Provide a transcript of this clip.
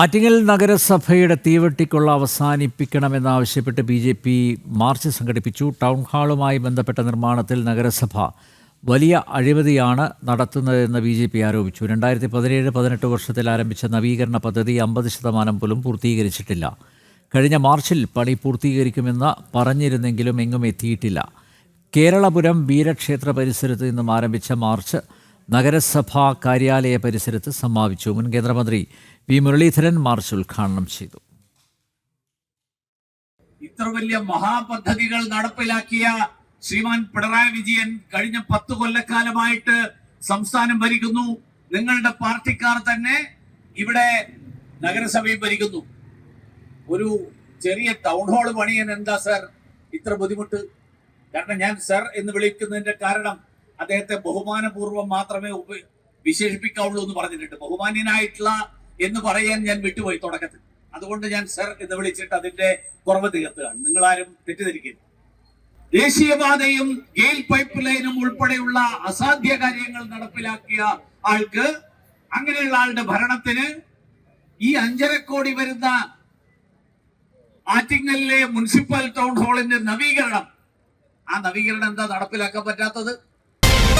ആറ്റിങ്ങൽ നഗരസഭയുടെ തീവെട്ടിക്കൊള്ള അവസാനിപ്പിക്കണമെന്നാവശ്യപ്പെട്ട് ബി ജെ പി മാർച്ച് സംഘടിപ്പിച്ചു. ടൗൺ ഹാളുമായി ബന്ധപ്പെട്ട നിർമ്മാണത്തിൽ നഗരസഭ വലിയ അഴിമതിയാണ് നടത്തുന്നതെന്ന് ബി ജെ പി ആരോപിച്ചു. രണ്ടായിരത്തി പതിനേഴ് പതിനെട്ട് വർഷത്തിൽ ആരംഭിച്ച നവീകരണ പദ്ധതി അമ്പത് ശതമാനം പോലും പൂർത്തീകരിച്ചിട്ടില്ല. കഴിഞ്ഞ മാർച്ചിൽ പണി പൂർത്തീകരിക്കുമെന്ന് പറഞ്ഞിരുന്നെങ്കിലും എങ്ങും എത്തിയിട്ടില്ല. കേരളപുരം വീരക്ഷേത്ര പരിസരത്ത് നിന്നും ആരംഭിച്ച മാർച്ച് നഗരസഭാ കാര്യാലയ പരിസരത്ത് സമാപിച്ചു. മുൻ കേന്ദ്രമന്ത്രി വി. മുരളീധരൻ മാർച്ച് ഉദ്ഘാടനം ചെയ്തു. ഇത്ര വലിയ മഹാപദ്ധതികൾ നടപ്പിലാക്കിയ ശ്രീമാൻ പിണറായി വിജയൻ കഴിഞ്ഞ പത്ത് കൊല്ലക്കാലമായിട്ട് സംസ്ഥാനം ഭരിക്കുന്നു. നിങ്ങളുടെ പാർട്ടിക്കാർ തന്നെ ഇവിടെ നഗരസഭയും ഭരിക്കുന്നു. ഒരു ചെറിയ ടൗൺ ഹാൾ പണിയാൻ എന്താ സർ ഇത്ര ബുദ്ധിമുട്ട്? കാരണം ഞാൻ സർ എന്ന് വിളിക്കുന്നതിന്റെ കാരണം അദ്ദേഹത്തെ ബഹുമാനപൂർവം മാത്രമേ ഉപ വിശേഷിപ്പിക്കാവുള്ളൂ എന്ന് പറഞ്ഞിട്ടുണ്ട്. ബഹുമാന്യനായിട്ടുള്ള എന്ന് പറയാൻ ഞാൻ വിട്ടുപോയി തുടക്കത്തിൽ. അതുകൊണ്ട് ഞാൻ സർ എന്ന് വിളിച്ചിട്ട് അതിന്റെ കുറവ് തീർത്തുകയാണ് നിങ്ങൾ ആരും തെറ്റിദ്ധരിക്കരുത്. ദേശീയപാതയും ഗെയിൽ പൈപ്പ് ലൈനും ഉൾപ്പെടെയുള്ള അസാധ്യ കാര്യങ്ങൾ നടപ്പിലാക്കിയ ആൾക്ക് അങ്ങനെയുള്ള ആളുടെ ഭരണത്തിന് ഈ അഞ്ചര കോടി വരുന്ന ആറ്റിങ്ങലിലെ മുനിസിപ്പൽ ടൗൺ ഹാളിന്റെ നവീകരണം. ആ നവീകരണം എന്താ നടപ്പിലാക്കാൻ പറ്റാത്തത്?